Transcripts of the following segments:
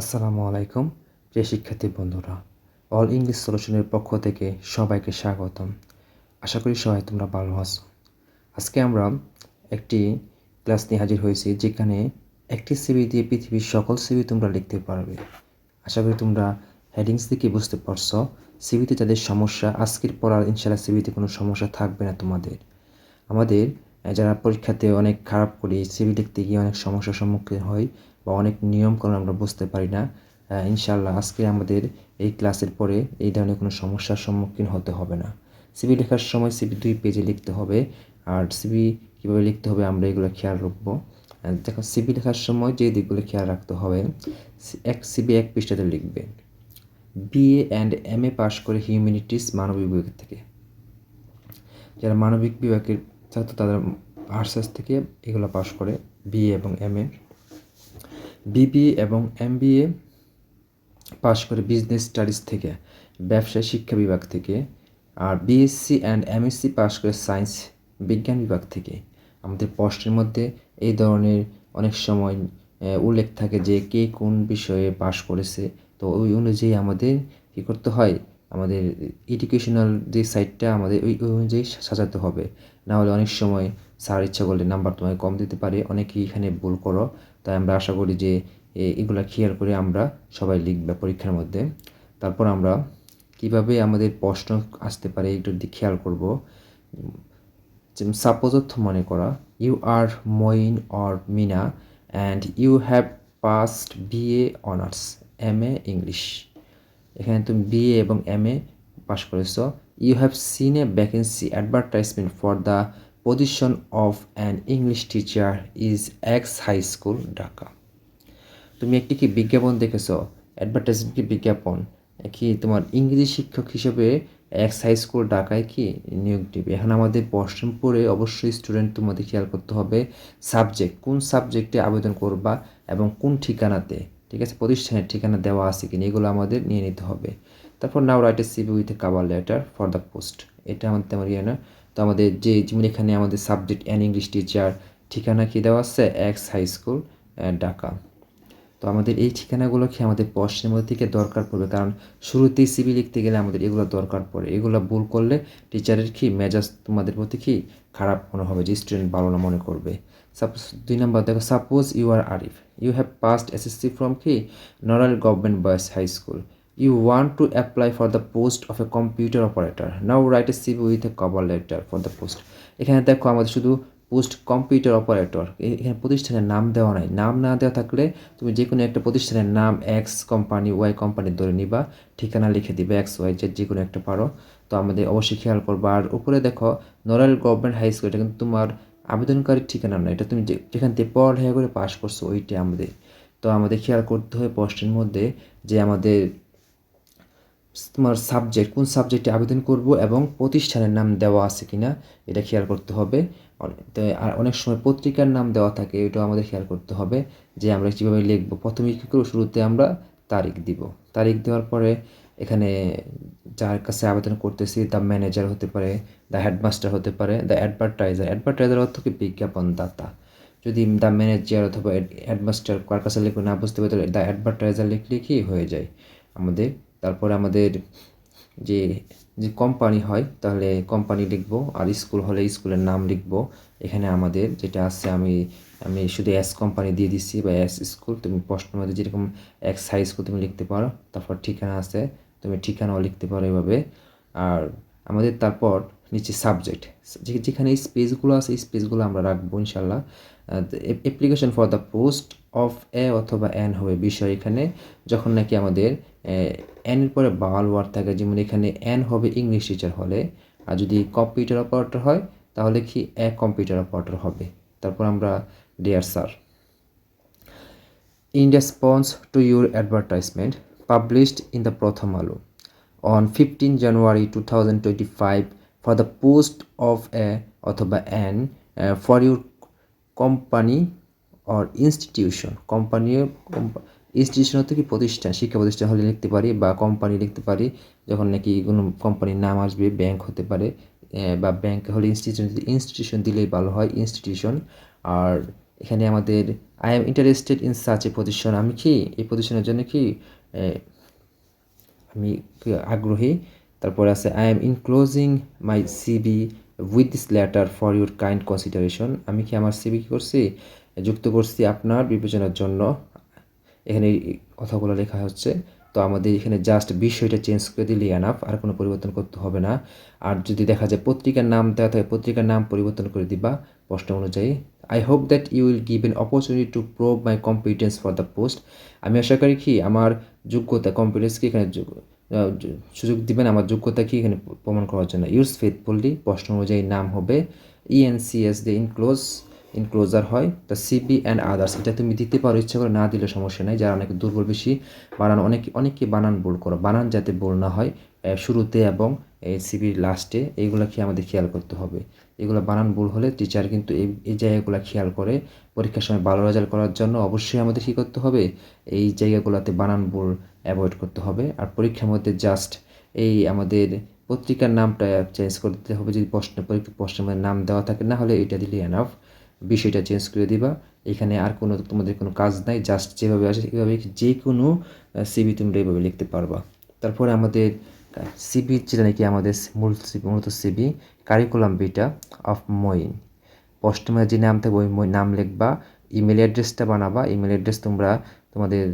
আসসালামু আলাইকুম, প্রিয় শিক্ষার্থী বন্ধুরা। অল ইংলিশ সলিউশনের পক্ষ থেকে সবাইকে স্বাগতম। আশা করি সবাই তোমরা ভালো আছো। আজকে আমরা একটি ক্লাস নিয়ে হাজির হয়েছি, যেখানে একটি সিবি দিয়ে পৃথিবীর সকল সিবি তোমরা লিখতে পারবে। আশা করি তোমরা হেডিংস দেখে বুঝতে পারছ সিবিতে যাদের সমস্যা, আজকের পড়ার ইনশাল্লাহ সিবিতে কোনো সমস্যা থাকবে না তোমাদের। আমাদের যারা পরীক্ষাতে অনেক খারাপ করি সিবি লিখতে গিয়ে অনেক সমস্যার সম্মুখীন হই বা অনেক নিয়মকানুন আমরা বুঝতে পারি না ইনশাল্লাহ আজকে আমাদের এই ক্লাসের পরে এই ধরনের কোনো সমস্যার সম্মুখীন হতে হবে না। সিবি লেখার সময় সিবি দুই পেজে লিখতে হবে, আর সিবি কীভাবে লিখতে হবে আমরা এগুলো খেয়াল রাখব। দেখো সিবি লেখার সময় যে দিকগুলো খেয়াল রাখতে হবে এক সিবি এক পৃষ্ঠাতে লিখবে BA and M A pass করে হিউম্যানিটিস মানবিক বিভাগ থেকে। যারা মানবিক বিভাগের ছাত্র তাদের আর্টস থেকে এগুলো পাশ করে বিএ এবং এম এ। বিবিএ এবং এমবিএ পাশ করে বিজনেস স্টাডিজ থেকে, ব্যবসায় শিক্ষা বিভাগ থেকে, আর বিএসসি অ্যান্ড এমএসসি পাশ করে সায়েন্স বিজ্ঞান বিভাগ থেকে। আমাদের প্রশ্নের মধ্যে এই ধরনের অনেক সময় উল্লেখ থাকে যে কে কোন বিষয়ে পাশ করেছে। তো ওই অনুযায়ী আমাদের কী করতে হয়? আমাদের এডুকেশনাল যে সাইটটা আমাদের ওই ওই অনুযায়ী সাজাতে হবে। না হলে অনেক সময় স্যার ইচ্ছা করলে নাম্বার তোমায় কম দিতে পারে। অনেকেই এখানে ভুল করো। তাই আমরা আশা করি যে এগুলা খেয়াল করে আমরা সবাই লিখবে পরীক্ষার মধ্যে। তারপর আমরা কীভাবে আমাদের প্রশ্ন আসতে পারে একটু খেয়াল করব। সাপোজ মনে করা you are Moin or Mina and you have passed BA honours M A English এখানে তুমি বিএ এবং এম এ পাস করেছ। You have seen a vacancy advertisement for the position of an English teacher is X high school Dhaka তুমি একটি কি বিজ্ঞাপন দেখেছ? Advertisement কি বিজ্ঞাপন? কি তোমার ইংরেজি শিক্ষক হিসেবে এক্স হাই স্কুল ঢাকায় কি নিয়োগ দিবে? এখন আমাদের পড়ে অবশ্যই স্টুডেন্ট তোমাদের খেয়াল করতে হবে সাবজেক্ট কোন সাবজেক্টে আবেদন করবা এবং কোন ঠিকানাতে, ঠিক আছে? প্রতিষ্ঠানের ঠিকানা দেওয়া আছে কিনা, এগুলো আমাদের নিয়ে নিতে হবে। তারপর now write a CV with a cover letter for the post এটা আমাদের তেমন ইয়ে না। তো আমাদের যে যেমন এখানে আমাদের সাবজেক্ট অ্যান্ড ইংলিশ টিচার ঠিকানা কি দেওয়া আছে? এক্স হাই স্কুল ঢাকা তো আমাদের এই ঠিকানাগুলো কি আমাদের প্রশ্নের মধ্যে থেকে দরকার পড়বে? কারণ শুরুতেই সিবি লিখতে গেলে আমাদের এগুলো দরকার পড়ে। এগুলো ভুল করলে টিচারের কি মেজাজ তোমাদের প্রতি কি খারাপ মনে হবে যে স্টুডেন্ট ভালো না মনে করবে? সাপোজ দুই নম্বর, দেখো suppose you are Arif you have passed SSC from কি? নরাল government boys high school you want to apply for the post of a computer operator now write a CV with a cover letter for the post এখানে দেখো আমাদের শুধু post computer operator এখানে প্রতিষ্ঠানের নাম দেওয়া নাই। নাম না দেওয়া থাকলে তুমি যে কোনো একটা প্রতিষ্ঠানের নাম এক্স কোম্পানি ওয়াই কোম্পানি ধরে নিবা। ঠিকানা লিখে দিবে এক্স ওয়াই জেড যে কোনো একটা পারো। তো আমাদের অবশ্যই খেয়াল করবা। আর উপরে দেখো নরাল গভর্নমেন্ট হাই স্কুল এটা কিন্তু তোমার আবেদনকারীর ঠিকানা নয়। এটা তুমি যেখান থেকে পড়ালেখা করে পাস করছ, ওইটাই আমাদের। তো আমাদের খেয়াল করতে হবে প্রশ্নের মধ্যে যে আমাদের তোমার সাবজেক্ট কোন সাবজেক্টে আবেদন করব এবং প্রতিষ্ঠানের নাম দেওয়া আছে কিনা, এটা খেয়াল করতে হবে। আর অনেক সময় পত্রিকার নাম দেওয়া থাকে, এটাও আমাদের খেয়াল করতে হবে যে আমরা কীভাবে লিখব। প্রথমে কী করব? শুরুতে আমরা তারিখ দিব। তারিখ দেওয়ার পরে এখানে যার কাছে আবেদন করতেছি দ্য ম্যানেজার হতে পারে দ্য হেডমাস্টার হতে পারে দ্য অ্যাডভার্টাইজার অ্যাডভার্টাইজার অর্থ কি? বিজ্ঞাপন দাতা যদি দ্য ম্যানেজার অথবা হেডমাস্টার কার কাছে লিখবে না, বুঝতে পারে তাহলে দ্য অ্যাডভার্টাইজার লিখলে কি হয়ে যায়? আমাদের তারপরে আমাদের যে যে কোম্পানি হয়, তাহলে কোম্পানি লিখব আর স্কুল হলে স্কুলের নাম লিখব। এখানে আমাদের যেটা আছে, আমি আমি শুধু এস কোম্পানি দিয়ে দিচ্ছি বা এস স্কুল তুমি প্রশ্নের মধ্যে যেরকম এক্স হাই স্কুল তুমি লিখতে পারো, তারপর ঠিকানা আছে, তুমি ঠিকানাও লিখতে পারো এভাবে। আর আমাদের তারপর নিচে সাবজেক্ট যেখানে স্পেসগুলো আছে স্পেসগুলো আমরা রাখব ইনশাল্লাহ। Application for the post of a অথবা এন হবে বিষয় এখানে। যখন নাকি আমাদের এনের পরে বাল ওয়ার্ড থাকে যেমন এখানে এন হবে ইংলিশ টিচার হলে আর যদি কম্পিউটার অপারেটর হয় তাহলে কি এ কম্পিউটার অপারেটর হবে। তারপর আমরা dear sir in response to your advertisement published in the Pratham Alu on 15 January 2025 for the post of a অথবা an uh, for your or institution company institution হতে কি প্রতিষ্ঠান, শিক্ষা প্রতিষ্ঠান হলে লিখতে পারি বা কোম্পানি লিখতে পারি, যখন নাকি কোনো কোম্পানির নাম আসবে ব্যাংক হতে পারে বা ব্যাংক হলে ইনস্টিটিউশন ইনস্টিটিউশন দিলেই ভালো হয় ইনস্টিটিউশন আর এখানে আমাদের I am interested in such a প্রতিষ্ঠান আমি কি এই প্রতিষ্ঠানের জন্য কি আমি আগ্রহী? তারপরে আছে I am enclosing my CV with this letter for your kind consideration আমি কি আমার সিবি কি করছি? যুক্ত করছি আপনার বিবেচনার জন্য। এখানে কথাগুলো লেখা হচ্ছে। তো আমাদের এখানে জাস্ট বিষয়টা চেঞ্জ করে দিলে এনাফ আর কোনো পরিবর্তন করতে হবে না। আর যদি দেখা যায় পত্রিকার নাম দেওয়া থাকে, পত্রিকার নাম পরিবর্তন করে দিবা প্রশ্ন অনুযায়ী। I hope that you will give an opportunity to prove my competence for the post আমি আশা করি কি, আমার যোগ্যতা কম্পিটেন্সকে এখানে সুযোগ দিবেন, আমার যোগ্যতা কি এখানে প্রমাণ করার জন্য? ইউজ ফেথফুলি প্রশ্ন অনুযায়ী নাম হবে ইএনসিএস দিয়ে ইনক্লোজ ইনক্লোজার হয়, তো সিবি অ্যান্ড আদার্স এটা তুমি দিতে পারো, ইচ্ছা করে না দিলে সমস্যা নেই। যারা অনেক দুর্বল, বেশি বানান, অনেক অনেককে বানান বোল করো। বানান যাতে বোল না হয় শুরুতে এবং সিবির লাস্টে এইগুলো কি আমাদের খেয়াল করতে হবে। এগুলো বানান ভুল হলে টিচার কিন্তু এই এই জায়গাগুলো খেয়াল করে পরীক্ষার সময় ভালো রেজাল্ট করার জন্য অবশ্যই আমাদের কী করতে হবে? এই জায়গাগুলোতে বানান ভুল অ্যাভয়েড করতে হবে। আর পরীক্ষার মধ্যে জাস্ট এই আমাদের পত্রিকার নামটা চেঞ্জ করে দিতে হবে। যদি প্রশ্ন, পরীক্ষা প্রশ্নের মধ্যে নাম দেওয়া থাকে, না হলে এটা দিলে এনাফ বিষয়টা চেঞ্জ করে দিবা। এখানে আর কোনো তোমাদের কোনো কাজ নাই জাস্ট যেভাবে আসে এভাবে যে কোনো সিবি তোমরা এইভাবে লিখতে পারবা। তারপরে আমাদের সিবি যেটা নাকি আমাদের মূল সিবি মূলত সিবি কারিকুলাম বিটা অফ মইন প্রশ্নের যে নাম থাকবে, ওই নাম লিখবা ইমেল অ্যাড্রেসটা বানাবা ইমেল অ্যাড্রেস তোমরা তোমাদের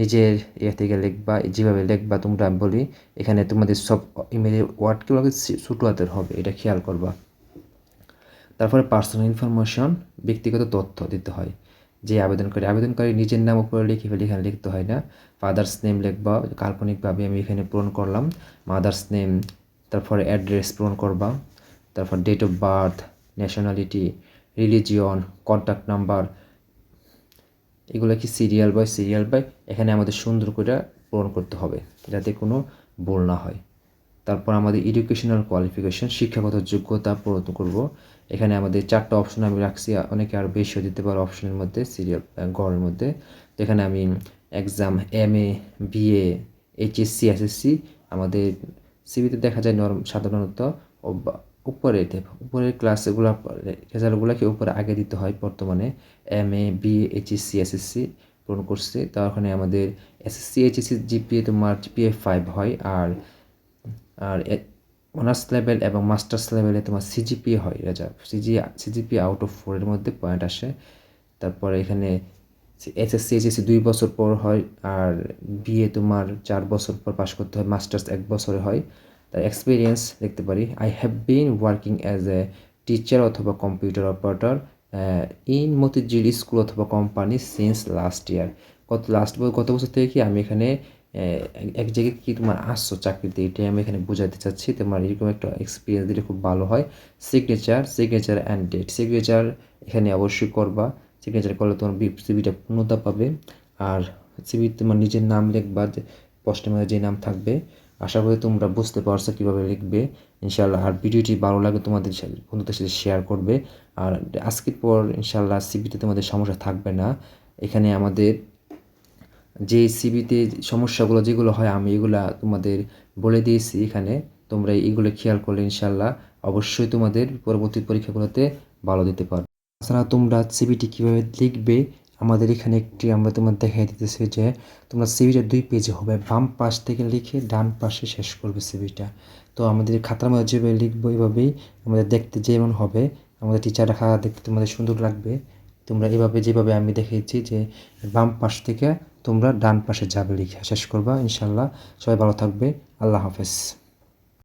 নিজের ইয়ে থেকে লিখবা, যেভাবে লিখবা তোমরা বলি, এখানে তোমাদের সব ইমেলের ওয়ার্ডগুলো ছোটো হাতের হবে, এটা খেয়াল করবা। তারপরে পার্সোনাল ইনফরমেশন ব্যক্তিগত তথ্য দিতে হয়। যে আবেদনকারী আবেদনকারী নিজের নাম উপরে লিখে ফেলে, এখানে লিখতে হয় না। ফাদার্স নেম লিখবা, কাল্পনিকভাবে আমি এখানে পূরণ করলাম। মাদার্স নেম তারপরে অ্যাড্রেস পূরণ করবা, তারপর date of birth nationality religion contact number এগুলো কি সিরিয়াল বাই সিরিয়াল বাই এখানে আমাদের সুন্দর করে পূরণ করতে হবে, যাতে কোনো ভুল না হয়। তারপর আমাদের এডুকেশনাল কোয়ালিফিকেশন শিক্ষাগত যোগ্যতা পূরণ করব। এখানে আমাদের চারটা অপশন আমি রাখছি, অনেকে আরও বেশিও দিতে পারো অপশনের মধ্যে সিরিয়াল গড়ের মধ্যে। তো এখানে আমি exam M A BA HSC SSC আমাদের সিবিতে দেখা যায় নরম সাধারণত উপরে উপরের ক্লাসগুলো রেজাল্টগুলোকে উপরে আগে দিতে হয় বর্তমানে। M A B HSC SSC পূরণ করছে। তো ওখানে আমাদের এসএসসি এইচএসসি জিপিএ তোমার জিপিএ ফাইভ হয়, আর আর অনার্স লেভেল এবং মাস্টার্স লেভেলে তোমার সিজিপিএ হয় result CG CGPA out of ফোরের মধ্যে পয়েন্ট আসে। তারপরে এখানে এসএসসি এইচএসসি দুই বছর পর হয়, আর বিএ তোমার চার বছর পর পাশ করতে হয় মাস্টার্স এক বছরে হয়। তার এক্সপিরিয়েন্স দেখতে পারি। I have been working as a teacher অথবা computer operator in Motijheel school অথবা কোম্পানি সিন্স লাস্ট ইয়ার গত লাস্ট গত বছর থেকে কি আমি এখানে এক- জায়গায় কি তোমার আসছো চাকরিতে এটাই আমি এখানে বোঝাতে চাচ্ছি। তোমার এরকম একটা এক্সপিরিয়েন্স দিলে খুব ভালো হয়। Signature signature and date signature এখানে অবশ্যই করবা। সিগনেচার করলে তোমার সিবিটা পূর্ণতা পাবে। আর সিবি তোমার নিজের নাম লিখবা, যে প্রশ্নের মধ্যে যে নাম থাকবে। আশা করি তোমরা বুঝতে পারছ কীভাবে লিখবে। ইনশাল্লাহ আর ভিডিওটি ভালো লাগে তোমাদের বন্ধুদের সাথে শেয়ার করবে। আর আজকের পর ইনশাল্লাহ সিবিতে তোমাদের সমস্যা থাকবে না। এখানে আমাদের যে সিবিতে সমস্যাগুলো যেগুলো হয়, আমি এগুলা তোমাদের বলে দিয়েছি এখানে। তোমরা এইগুলো খেয়াল করলে ইনশাল্লাহ অবশ্যই তোমাদের পরবর্তী পরীক্ষাগুলোতে ভালো দিতে পারবে। তাছাড়া তোমরা সিবিটি কীভাবে লিখবে, আমাদের এখানে একটি আমরা তোমার দেখাই দিতেছি যে, তোমরা সিবিটা দুই পেজে হবে। বাম পাশ থেকে লিখে ডান পাশে শেষ করবে সিবিটা তো আমাদের খাতার মধ্যে যেভাবে লিখব, এভাবেই আমাদের দেখতে যেমন হবে। আমাদের টিচার রাখা দেখতে তোমাদের সুন্দর লাগবে। তোমরা এভাবে যেভাবে আমি দেখিয়েছি যে, বাম পাশ থেকে তোমরা ডান পাশে যাবে লিখে। শেষ করবা ইনশাল্লাহ সবাই ভালো থাকবে। আল্লাহ হাফেজ।